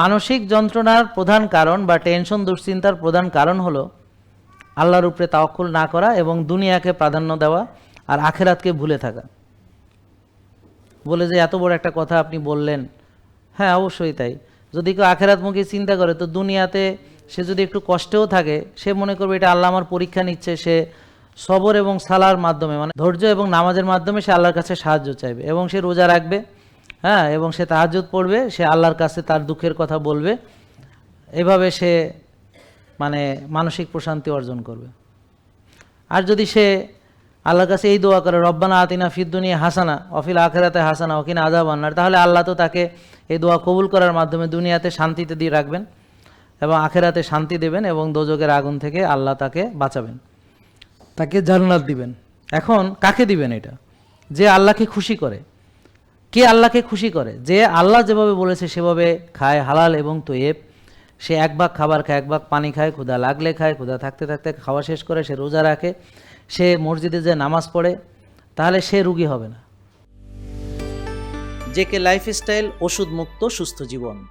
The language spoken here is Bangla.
মানসিক যন্ত্রণার প্রধান কারণ বা টেনশন দুশ্চিন্তার প্রধান কারণ হলো আল্লাহর উপরে তাওয়াক্কুল না করা এবং দুনিয়াকে প্রাধান্য দেওয়া আর আখেরাতকে ভুলে থাকা। বলে যে এত বড় একটা কথা আপনি বললেন। হ্যাঁ অবশ্যই তাই। যদি কেউ আখেরাতমুখী চিন্তা করে, তো দুনিয়াতে সে যদি একটু কষ্টেও থাকে, সে মনে করবে এটা আল্লাহ আমার পরীক্ষা নিচ্ছে, সে সবর এবং সালার মাধ্যমে মানে ধৈর্য এবং নামাজের মাধ্যমে সে আল্লাহর কাছে সাহায্য চাইবে এবং সে রোজা রাখবে। হ্যাঁ এবং সে তাহাজ্জুদ পড়বে, সে আল্লাহর কাছে তার দুঃখের কথা বলবে, এভাবে সে মানে মানসিক প্রশান্তি অর্জন করবে। আর যদি সে আল্লাহর কাছে এই দোয়া করে, রব্বানা আতিনা ফিদ্দুনিয়া হাসানা অফিল আখেরাতে হাসানা ওকিনা আজাব আন্নার তাহলে আল্লাহ তো তাকে এই দোয়া কবুল করার মাধ্যমে দুনিয়াতে শান্তিতে দিয়ে রাখবেন এবং আখেরাতে শান্তি দেবেন এবং দোজকের আগুন থেকে আল্লাহ তাকে বাঁচাবেন। তাকে জান্নাত দিবেন। এখন কাকে দিবেন এটা? যে আল্লাহকে খুশি করে। কে আল্লাহকে খুশি করে? যে আল্লাহ যেভাবে বলেছে সেভাবে খায়, হালাল এবং তৈয়েব। সে এক ভাগ খাবার খায়, এক ভাগ পানি খায় ক্ষুদা লাগলে খায় ক্ষুদা থাকতে থাকতে খাওয়া শেষ করে, সে রোজা রাখে, সে মসজিদে যে নামাজ পড়ে, তাহলে সে রুগী হবে না। যে কে লাইফস্টাইল ওষুধ মুক্ত সুস্থ জীবন।